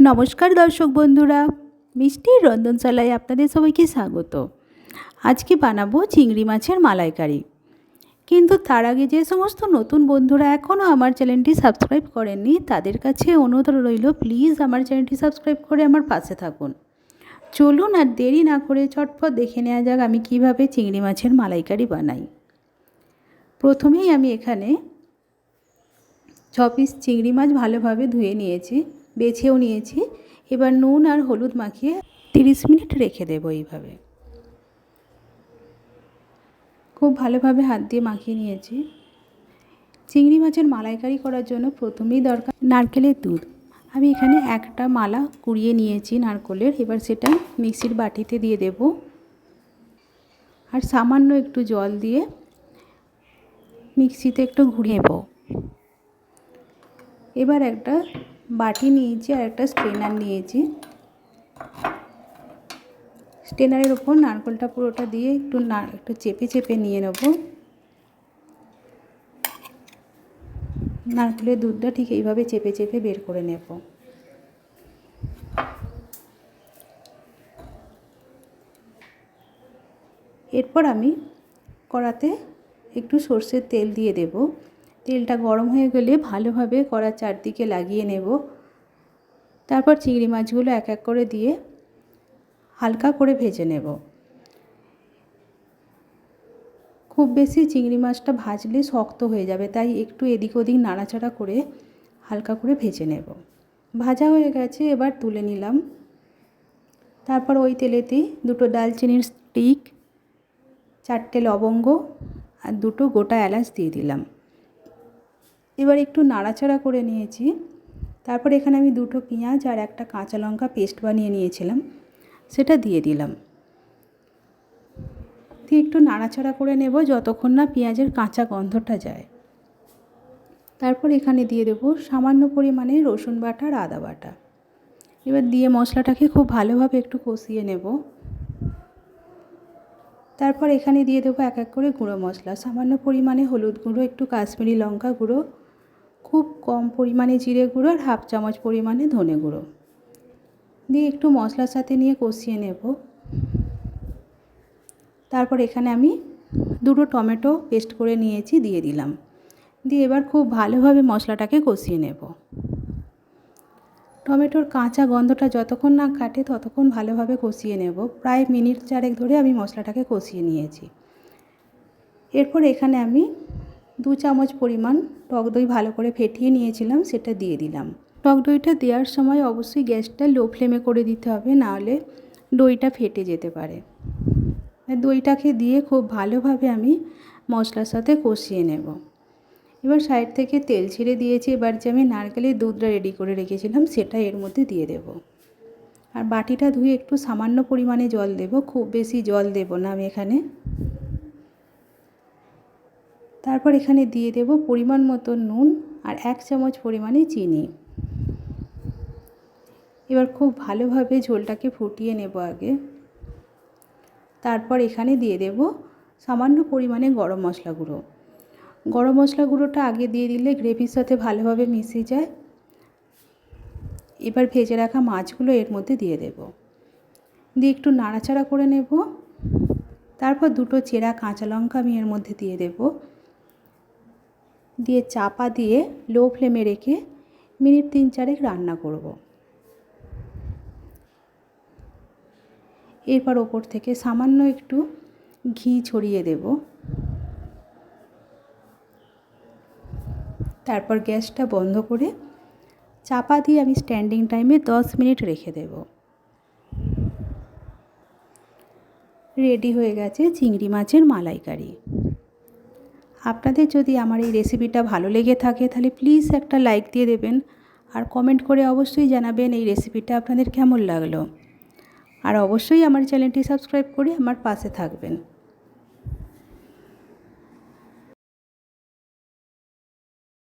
নমস্কার দর্শক বন্ধুরা মিষ্টির রন্ধনশালায় আপনাদের সবাইকে স্বাগত। আজকে বানাবো চিংড়ি মাছের মালাইকারি। কিন্তু তার আগে যে সমস্ত নতুন বন্ধুরা এখনও আমার চ্যানেলটি সাবস্ক্রাইব করেননি, তাদের কাছে অনুরোধ রইল, প্লিজ আমার চ্যানেলটি সাবস্ক্রাইব করে আমার পাশে থাকুন। চলুন আর দেরি না করে চটপট দেখে নেওয়া যাক আমি কীভাবে চিংড়ি মাছের মালাইকারি বানাই। প্রথমেই আমি এখানে ছ পিস চিংড়ি মাছ ভালোভাবে ধুয়ে নিয়েছি। বেছেও নিয়েছি। এবার নুন আর হলুদ মাখিয়ে তিরিশ মিনিট রেখে দেবো এইভাবে। খুব ভালোভাবে হাত দিয়ে মাখিয়ে নিয়েছি। চিংড়ি মাছের মালাইকারি করার জন্য প্রথমেই দরকার নারকেলের দুধ। আমি এখানে একটা মালা কুড়িয়ে নিয়েছি নারকেলের। এবার সেটা মিক্সির বাটিতে দিয়ে দেব। আর সামান্য একটু জল দিয়ে মিক্সিতে একটু ঘুরিয়ে নেব। এবার একটা বাটি নিয়েছি আর একটা স্ট্রেনার নিয়েছি। স্ট্রেনারের ওপর নারকেলটা পুরোটা দিয়ে একটু না, একটু চেপে চেপে নিয়ে নেব। নারকেলের দুধটা ঠিক এইভাবে চেপে চেপে বের করে নেব। এরপর আমি কড়াতে একটু সর্ষের তেল দিয়ে দেব। তেলটা গরম হয়ে গেলে ভালোভাবে কড়ার চারদিকে লাগিয়ে নেব। তারপর চিংড়ি মাছগুলো এক এক করে দিয়ে হালকা করে ভেজে নেব। খুব বেশি চিংড়ি মাছটা ভাজলে শক্ত হয়ে যাবে, তাই একটু এদিক ওদিক নাড়াচাড়া করে হালকা করে ভেজে নেব। ভাজা হয়ে গেছে, এবার তুলে নিলাম। তারপর ওই তেলেতেই দুটো ডালচিনির স্টিক, চারটে লবঙ্গ আর দুটো গোটা এলাচ দিয়ে দিলাম। এবার একটু নাড়াচাড়া করে নিয়েছি। তারপর এখানে আমি দুটো পেঁয়াজ আর একটা কাঁচা লঙ্কা পেস্ট বানিয়ে নিয়েছিলাম। সেটা দিয়ে দিলাম। দিয়ে একটু নাড়াচাড়া করে নেব যতক্ষণ না পেঁয়াজের কাঁচা গন্ধটা যায়। তারপর এখানে দিয়ে দেব সামান্য পরিমাণে রসুন বাটা আর আদা বাটা। এবার দিয়ে মশলাটাকে খুব ভালোভাবে একটু কষিয়ে নেব। তারপর এখানে দিয়ে দেবো এক এক করে গুঁড়ো মশলা। সামান্য পরিমাণে হলুদ গুঁড়ো, একটু কাশ্মীরি লঙ্কা গুঁড়ো খুব কম পরিমাণে জিরে গুঁড়ো আর হাফ চামচ পরিমাণে ধনে গুঁড়ো। দিয়ে একটু মশলার সাথে নিয়ে কষিয়ে নেব। তারপর এখানে আমি দুটো টমেটো পেস্ট করে নিয়েছি, দিয়ে দিলাম। দিয়ে এবার খুব ভালোভাবে মশলাটাকে কষিয়ে নেব। টমেটোর কাঁচা গন্ধটা যতক্ষণ না কাটে ততক্ষণ ভালোভাবে কষিয়ে নেব। প্রায় মিনিট চারেক ধরে আমি মশলাটাকে কষিয়ে নিয়েছি। এরপর এখানে আমি দু চামচ পরিমাণ টক দই ভালো করে ফেটিয়ে নিয়েছিলাম, সেটা দিয়ে দিলাম। টক দইটা দেওয়ার সময় অবশ্যই গ্যাসটা লো ফ্লেমে করে দিতে হবে, নাহলে দইটা ফেটে যেতে পারে। দইটাকে দিয়ে খুব ভালোভাবে আমি মশলার সাথে কষিয়ে নেব। এবার সাইড থেকে তেল ছিঁড়ে দিয়েছি, এবার যে আমি নারকেলের দুধটা রেডি করে রেখেছিলাম, সেটা এর মধ্যে দিয়ে দেব। আর বাটিটা ধুয়ে একটু সামান্য পরিমাণে জল দেব, খুব বেশি জল দেব না আমি এখানে। তারপর এখানে দিয়ে দেব পরিমাণ মতো নুন আর এক চামচ পরিমাণে চিনি। এবার খুব ভালোভাবে ঝোলটাকে ফুটিয়ে নেব আগে। তারপর এখানে দিয়ে দেব সামান্য পরিমাণে গরম মশলা গুঁড়ো। গরম মশলা গুঁড়োটা আগে দিয়ে দিলে গ্রেভির সাথে ভালোভাবে মিশে যায়। এবার ভেজে রাখা মাছগুলো এর মধ্যে দিয়ে দেব। দিয়ে একটু নাড়াচাড়া করে নেব। তারপর দুটো চেরা কাঁচা লঙ্কা আমি এর মধ্যে দিয়ে দেব। দিয়ে চাপা দিয়ে লো ফ্লেমে রেখে মিনিট তিন চারেক রান্না করব। এরপর ওপর থেকে সামান্য একটু ঘি ছড়িয়ে দেব। তারপর গ্যাসটা বন্ধ করে চাপা দিয়ে আমি স্ট্যান্ডিং টাইমে দশ মিনিট রেখে দেব। রেডি হয়ে গেছে চিংড়ি মাছের মালাইকারি। আপনাদের যদি আমার এই রেসিপিটা ভালো লেগে থাকে, তাহলে প্লিজ একটা লাইক দিয়ে দেবেন আর কমেন্ট করে অবশ্যই জানাবেন এই রেসিপিটা আপনাদের কেমন লাগল। আর অবশ্যই আমার চ্যানেলটি সাবস্ক্রাইব করে আমার পাশে থাকবেন।